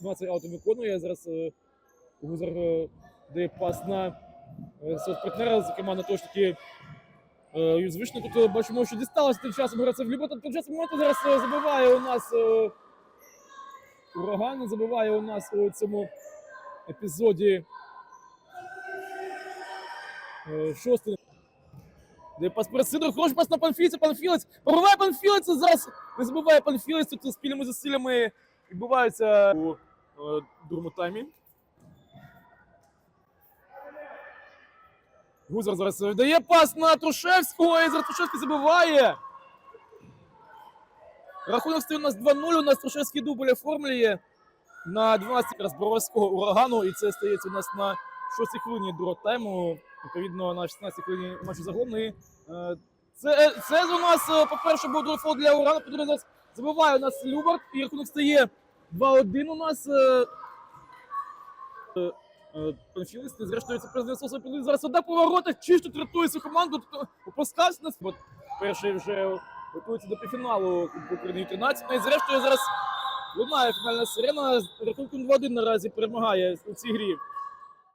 12 аутів виконує. Зараз е, Гузар е, дає пас на е, партнера, зокрема на ж таки Юзвичний. Тут бачимо, що дісталося тим часом гравця в Любота. Тим часом моменту зараз забиває у нас ураган, забиває у нас у цьому епізоді шостий. Де пас перед хороший пас на Панфіліця, Панфілець, пробиває Панфілець, зараз не забуває Панфілець, тут спільними зусиллями відбуваються у е, другому таймі. Гузар зараз дає пас на Трушевського, і зараз Трушевський забиває. Рахунок стоїть у нас 2-0, у нас Трушевський дубль оформлює на 12 раз Боровського урагану, і це стається у нас на 6 хвилині другого тайму, відповідно на 16 хвилині матчу загалом. Е, Це, е, це у нас, е, по-перше, був другий фол для урагану, по-друге, зараз забиває у нас Любард, і рахунок стає 2-1 у нас. е, е, е, Панфілист, і зрештою це Соса Пілин. Зараз одна по воротах, чисто рятує свою команду, тобто опускався нас. От перший вже готується до півфіналу Кубку України 13 Ну і зрештою зараз лунає фінальна сирена. Рахунком 2-1 наразі перемагає у цій грі